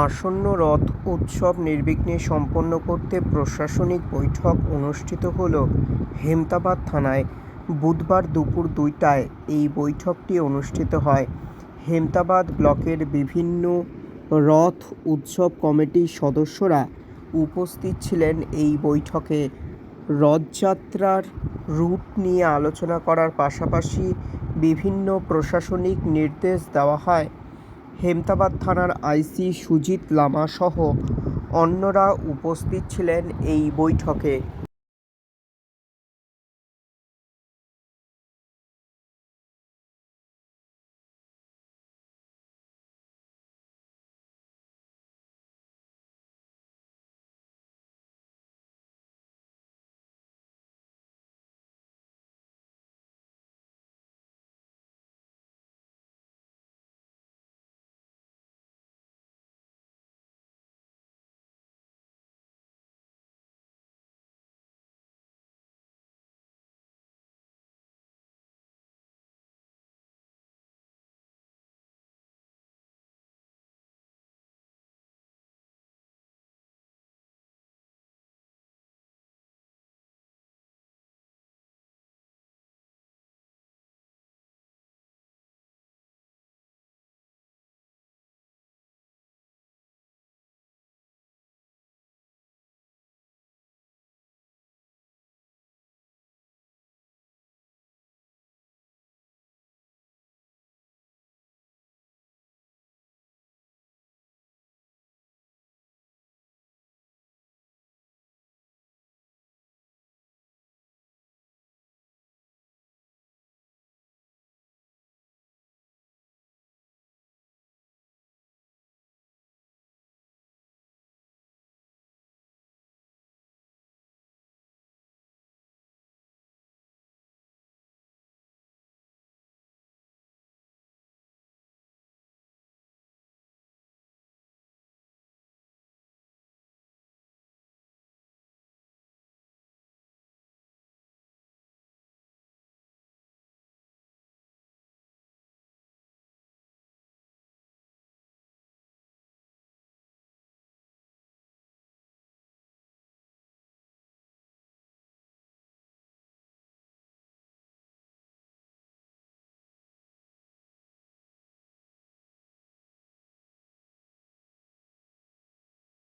আসন্ন রথ উৎসব নির্বিঘ্নে সম্পন্ন করতে প্রশাসনিক বৈঠক অনুষ্ঠিত হল হেমতাবাদ থানায়। বুধবার দুপুর দুইটায় এই বৈঠকটি অনুষ্ঠিত হয়। হেমতাবাদ ব্লকের বিভিন্ন রথ উৎসব কমিটির সদস্যরা উপস্থিত ছিলেন এই বৈঠকে। রথযাত্রার রুট নিয়ে আলোচনা করার পাশাপাশি বিভিন্ন প্রশাসনিক নির্দেশ দেওয়া হয়। হেমতাবাদ থানার আইসি সুজিত লামাসহ অন্যরা উপস্থিত ছিলেন এই বৈঠকে।